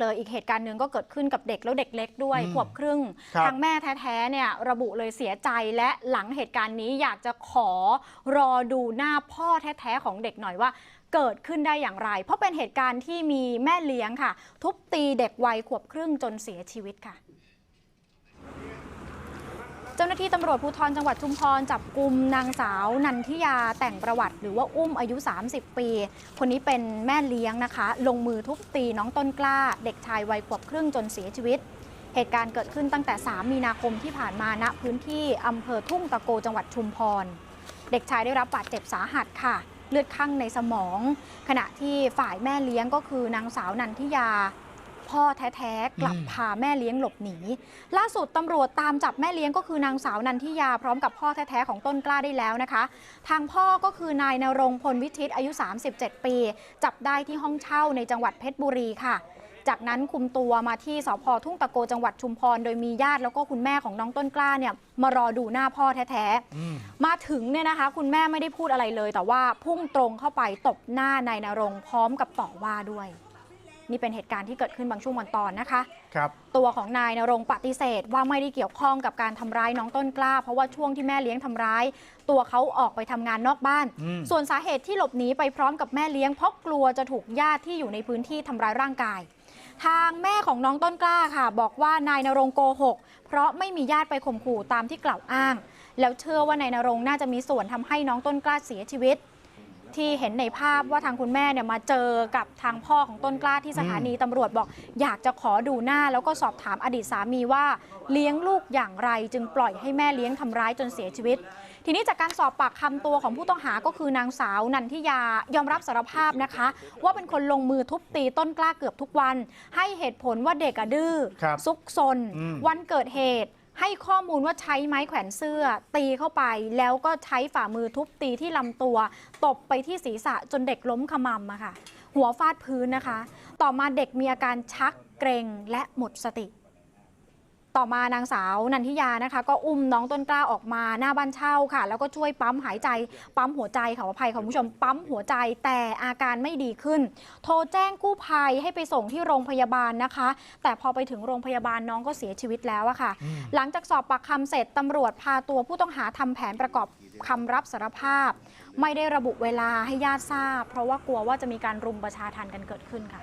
เลยอีกเหตุการณ์หนึ่งก็เกิดขึ้นกับเด็กแล้วเด็กเล็กด้วยอืมขวบครึ่งครับทางแม่แท้ๆเนี่ยระบุเลยเสียใจและหลังเหตุการณ์นี้อยากจะขอรอดูหน้าพ่อแท้ๆของเด็กหน่อยว่าเกิดขึ้นได้อย่างไร เพราะเป็นเหตุการณ์ที่มีแม่เลี้ยงค่ะ ทุบตีเด็กวัยขวบครึ่งจนเสียชีวิตค่ะเจ้าหน้าที่ตำรวจภูธรจังหวัดชุมพรจับกลุ่มนางสาว นันทิยาแต่งประวัติ หรือว่าอุ้มอายุ 30 ปี คนนี้เป็นแม่เลี้ยงนะคะ ลงมือทุบตีน้องต้นกล้า เด็กชายวัยขวบครึ่งจนเสียชีวิต เหตุการณ์เกิดขึ้นตั้งแต่ 3 มีนาคมที่ผ่านมาณพื้นที่อำเภอทุ่งตะโกจังหวัดชุมพร เด็กชายได้รับบาดเจ็บสาหัสค่ะ เลือดข้างในสมอง ขณะที่ฝ่ายแม่เลี้ยงก็คือนางสาวนันทิยา พ่อแท้ๆ กลับอืมพาแม่เลี้ยงหลบหนี ล่าสุดตำรวจตามจับแม่เลี้ยงก็คือนางสาวนันทิยาพร้อมกับพ่อแท้ๆ ของต้นกล้าได้แล้วนะคะ ทางพ่อก็คือนายนรงพลวิชิตอายุ 37 ปี จับได้ที่ห้องเช่าในจังหวัดเพชรบุรีค่ะจากนั้นคุมตัวมาที่สพทุ่งตะโกจังหวัดชุมพร โดยมีญาติแล้วก็คุณแม่ของน้องต้นกล้าเนี่ยมารอดูหน้าพ่อแท้ๆอืมมาถึงเนี่ยนะคะ คุณแม่ไม่ได้พูดอะไรเลย แต่ว่าพุ่งตรงเข้าไปตบหน้านายนรงค์พร้อมกับต่อว่าด้วย นี่เป็นเหตุการณ์ที่เกิดขึ้นบางช่วงบางตอนนะคะครับตัวของนายนรงค์ปฏิเสธว่าไม่ได้เกี่ยวข้องกับการทำร้ายน้องต้นกล้า เพราะว่าช่วงที่แม่เลี้ยงทำร้าย ตัวเขาออกไปทำงานนอกบ้านอืมส่วนสาเหตุที่หลบหนีไปพร้อมกับแม่เลี้ยงเพราะกลัวจะถูกญาติที่อยู่ในพื้นที่ทำร้ายร่างกาย ทางแม่ของน้องต้นกล้าค่ะ บอกว่านายนรงค์โกหก เพราะไม่มีญาติไปข่มขู่ตามที่กล่าวอ้าง แล้วเชื่อว่านายนรงค์น่าจะมีส่วนทำให้น้องต้นกล้าเสียชีวิต ที่เห็นในภาพว่าทางคุณแม่เนี่ยมาเจอกับทางพ่อของต้นกล้าที่สถานีตำรวจบอก อยากจะขอดูหน้า แล้วก็สอบถามอดีตสามีว่าเลี้ยงลูกอย่างไร จึงปล่อยให้แม่เลี้ยงทำร้ายจนเสียชีวิต ทีนี้จากการสอบปากคำตัวของผู้ต้องหาก็คือนางสาวนันทิยายอมรับสารภาพนะคะ ว่าเป็นคนลงมือทุบตีต้นกล้าเกือบทุกวัน ให้เหตุผลว่าเด็กอะดื้อครับซุกซน อืม วันเกิดเหตุ ให้ข้อมูลว่าใช้ไม้แขวนเสื้อ ตีเข้าไป แล้วก็ใช้ฝ่ามือทุบตีที่ลำตัว ตบไปที่ศีรษะจนเด็กล้มขมำอะค่ะ หัวฟาดพื้นนะคะ ต่อมาเด็กมีอาการชักเกรงและหมดสติ ต่อมานางสาวนันทิยานะคะ ก็อุ้มน้องต้นกล้าออกมาหน้าบ้านเช่าค่ะ แล้วก็ช่วยปั๊มหายใจ ปั๊มหัวใจขออภัยค่ะคุณผู้ชมปั๊มหัวใจแต่อาการไม่ดีขึ้น โทรแจ้งกู้ภัยให้ไปส่งที่โรงพยาบาลนะคะ แต่พอไปถึงโรงพยาบาลน้องก็เสียชีวิตแล้วอะค่ะอืมหลังจากสอบปากคำเสร็จตำรวจพาตัวผู้ต้องหาทำแผนประกอบคำรับสารภาพ ไม่ได้ระบุเวลาให้ญาติทราบ เพราะว่ากลัวว่าจะมีการรุมประชาทันกันเกิดขึ้นค่ะ